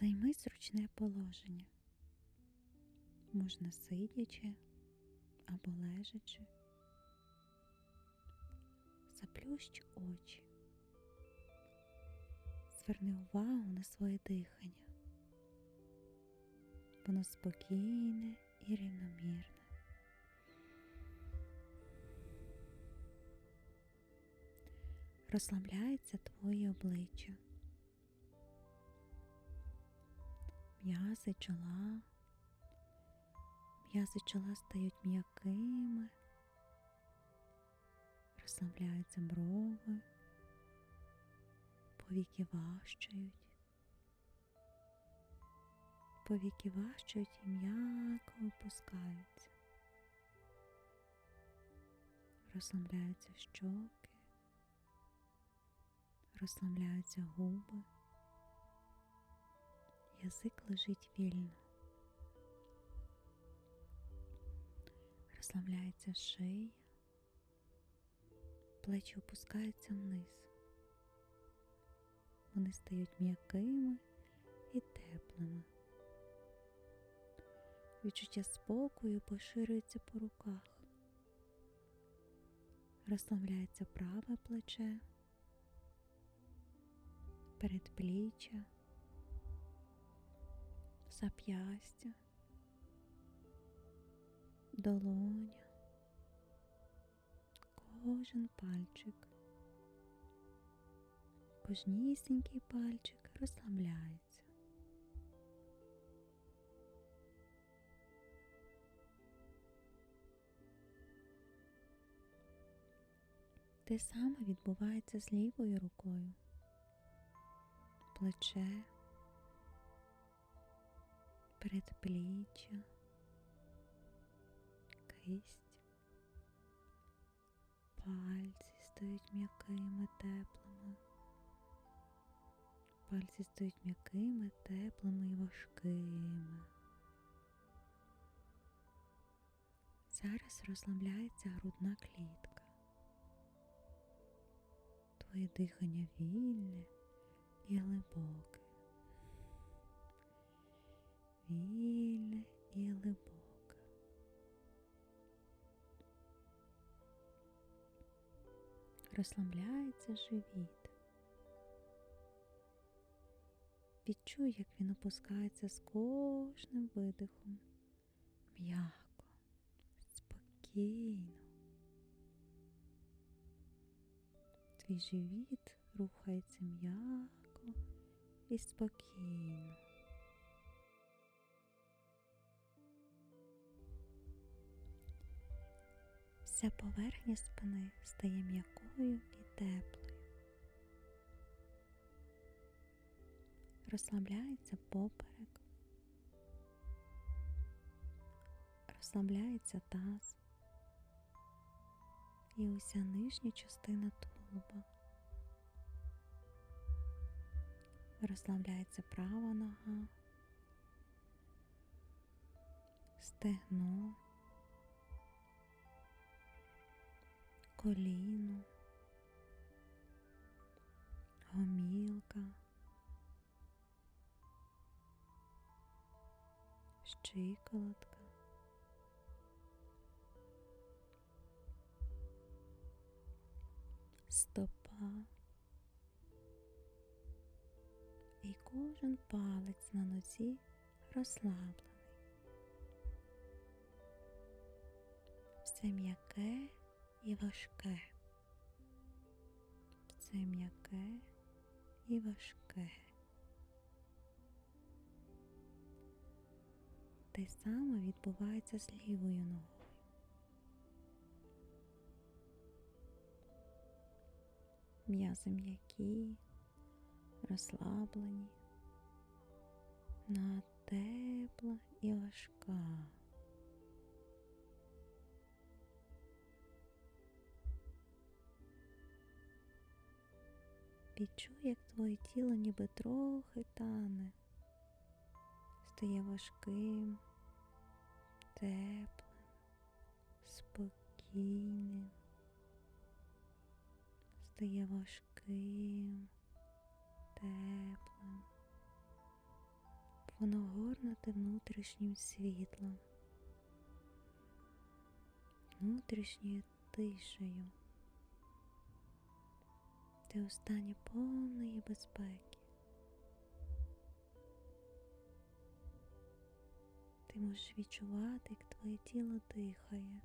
Займи зручне положення. Можна сидячи або лежачи. Заплющ очі. Зверни увагу на своє дихання. Воно спокійне і рівномірне. Розслабляється твоє обличчя. М'язи чола. М'язи чола стають м'якими, розслабляються брови, повіки важчають, повіки важчають і м'яко опускаються, розслабляються щоки, розслабляються губи язик лежить вільно. Розслабляється шия, плечі опускаються вниз. Вони стають м'якими і теплими. Відчуття спокою поширюється по руках. Розслабляється праве плече, передпліччя, зап'ястя, долоня, кожен пальчик, кожнісінький пальчик розслабляється. Те саме відбувається з лівою рукою, плече, передпліччя, кисть, пальці стають м'якими, теплими, пальці стають м'якими, теплими і важкими. Зараз розслабляється грудна клітка. Твоє дихання вільне і глибоке. Вільне і глибоке. Розслабляється живіт. Відчуй, як він опускається з кожним видихом. М'яко, спокійно. Твій живіт рухається м'яко і спокійно. Вся поверхня спини стає м'якою і теплою. Розслабляється поперек, розслабляється таз і уся нижня частина тулуба. Розслабляється права нога, стегно. Коліно, гомілка, щиколотка, стопа. І кожен палець на нозі розслаблений. Все м'яке і важке. Це м'яке і важке. Те саме відбувається з лівою ногою. М'язи м'які, розслаблені, на тепла і важка. Відчуй, як твоє тіло ніби трохи тане, стає важким, теплим, спокійним, стає важким, теплим, внутрішнім світлом, внутрішньою тишею. Ти у стані повної безпеки. Ти можеш відчувати, як твоє тіло дихає.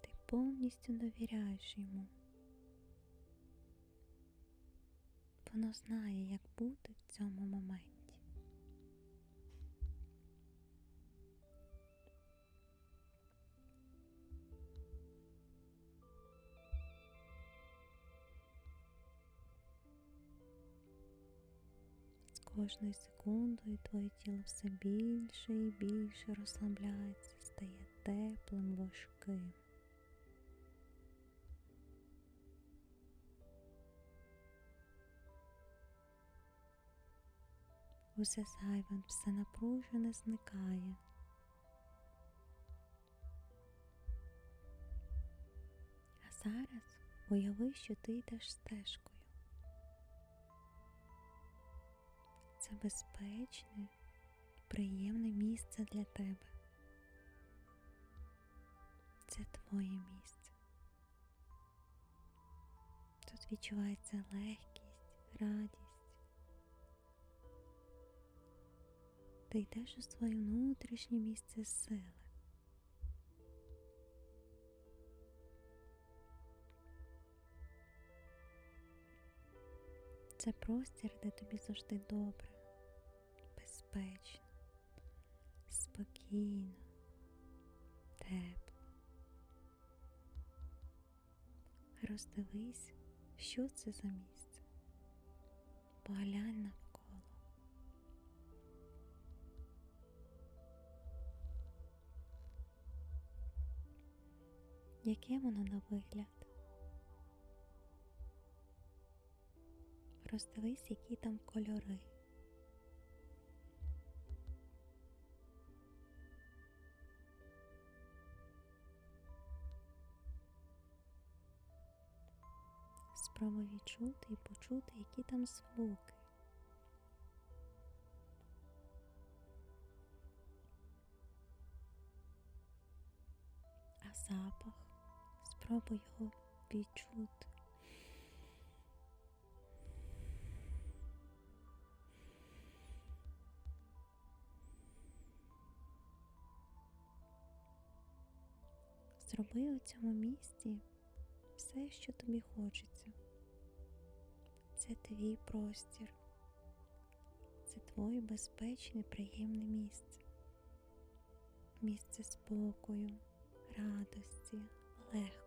Ти повністю довіряєш йому. Воно знає, як бути в цьому моменті. Кожною секундою твоє тіло все більше і більше розслабляється, стає теплим, важким. Усе зайве, все напружене зникає. А зараз уяви, що ти йдеш стежкою. Це безпечне, приємне місце для тебе. Це твоє місце. Тут відчувається легкість, радість. Ти йдеш у своє внутрішнє місце сили. Це простір, де тобі завжди добре, безпечно, спокійно, тепло. Роздивись, що це за місце. Поглянь навколо. Яке воно на вигляд? Роздивись, які там кольори. Спробуй відчути і почути, які там звуки. А запах спробуй його відчути. Зроби у цьому місці все, що тобі хочеться. Це твій простір, це твоє безпечне, приємне місце, місце спокою, радості, легкості.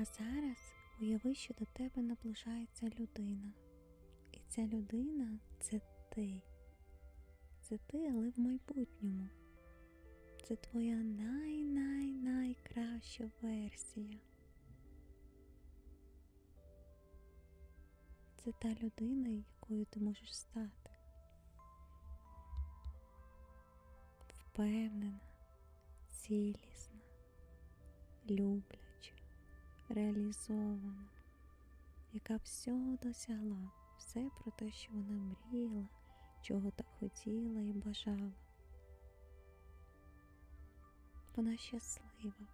А зараз уяви, що до тебе наближається людина. І ця людина це ти. Це ти, але в майбутньому. Це твоя най-най-найкраща версія. Це та людина, якою ти можеш стати. Впевнена, цілісна, любляча реалізована, яка всього досягла, все про те, що вона мріяла, чого так хотіла і бажала. Вона щаслива.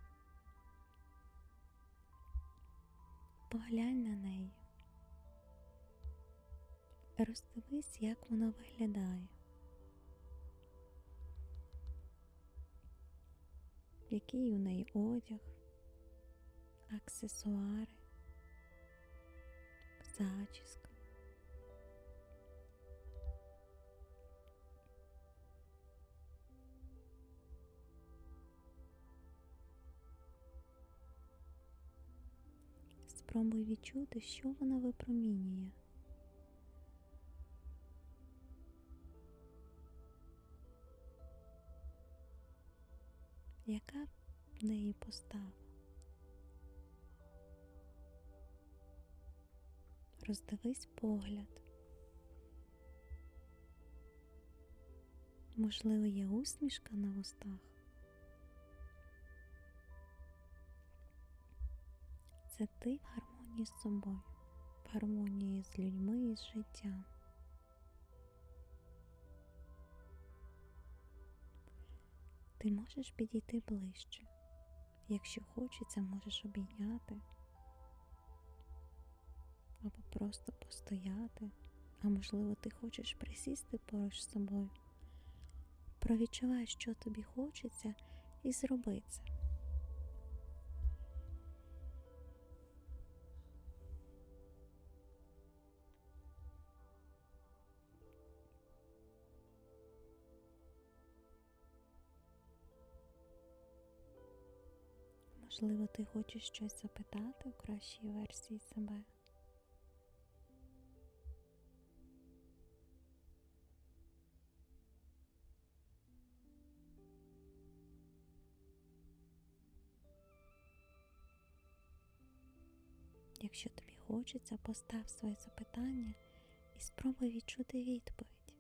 Поглянь на неї. Роздивись, як вона виглядає. Який у неї одяг, аксесуари, зачіска. Спробуй відчути, що вона випромінює. яка в неї постава? Роздивись погляд. Можливо, є усмішка на устах. Це ти в гармонії з собою, в гармонії з людьми і з життям. Ти можеш підійти ближче. Якщо хочеться, можеш обійняти або просто постояти, а можливо, ти хочеш присісти поруч з собою. Провідчувай, що тобі хочеться, і зроби це. Можливо, ти хочеш щось запитати у кращій версії себе. Якщо тобі хочеться, постав своє запитання і спробуй відчути відповідь.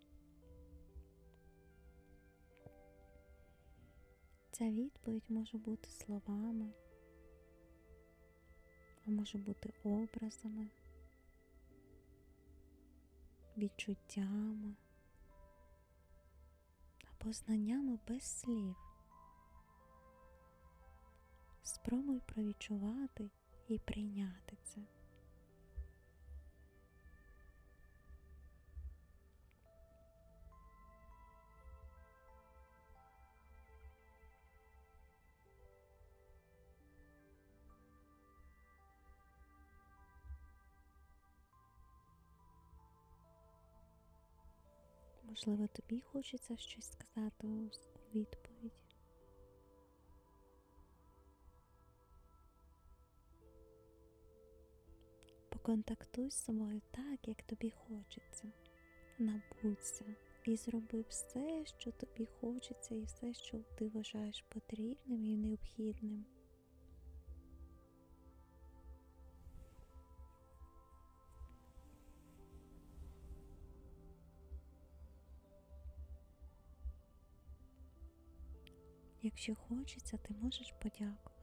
Ця відповідь може бути словами, а може бути образами, відчуттями або знаннями без слів. Спробуй провідчувати і прийняти це. Можливо, тобі хочеться щось сказати у відповідь. Поконтактуй з собою так, як тобі хочеться. Набудься і зроби все, що тобі хочеться, і все, що ти вважаєш потрібним і необхідним. Якщо хочеться, ти можеш подякувати.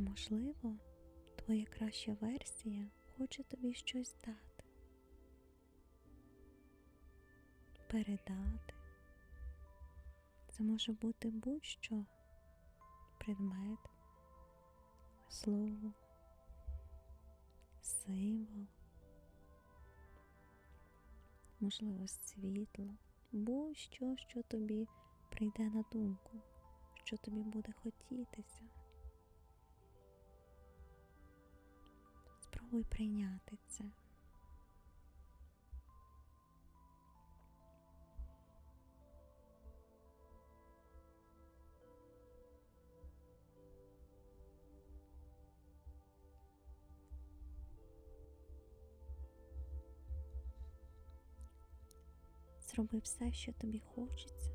Можливо, твоя краща версія хоче тобі щось дати, передати. Це може бути будь-що, предмет, слово, символ можливо, світло, будь-що, що тобі прийде на думку, що тобі буде хотітися. Спробуй прийняти це. Зроби все, що тобі хочеться,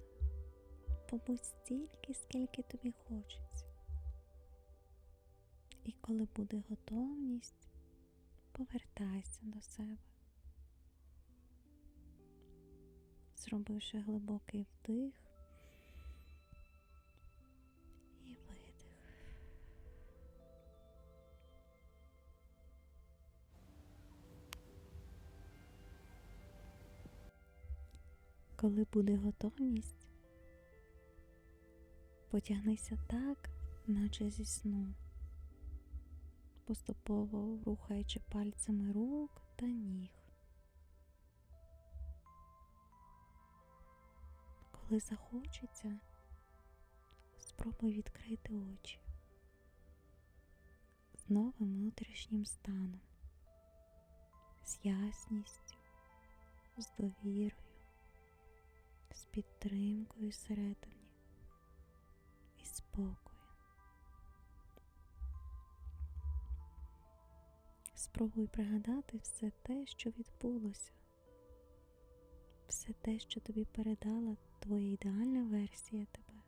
побудь стільки, скільки тобі хочеться. І коли буде готовність, повертайся до себе, зробивши глибокий вдих і видих. Коли буде готовність, потягнися так, наче зі сну, поступово рухаючи пальцями рук та ніг. Коли захочеться, спробуй відкрити очі з новим внутрішнім станом, з ясністю, з довірою з підтримкою всередині і спокою. Спробуй пригадати все те, що відбулося, все те, що тобі передала твоя ідеальна версія тебе.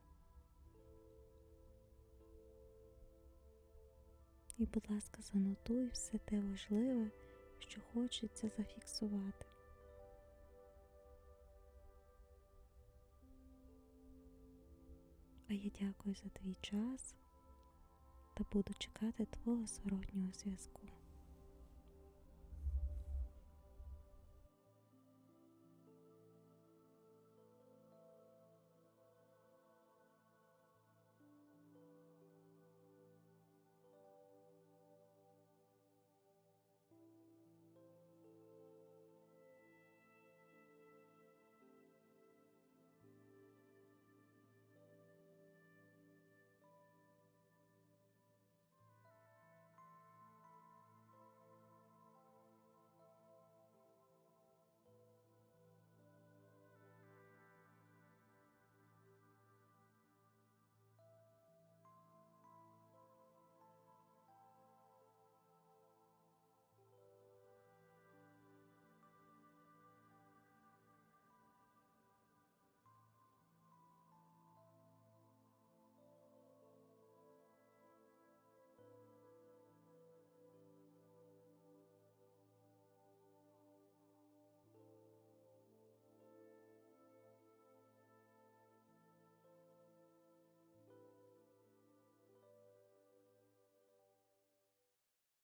І, будь ласка, занотуй все те важливе, що хочеться зафіксувати. А я дякую за твій час та буду чекати твого зворотнього зв'язку.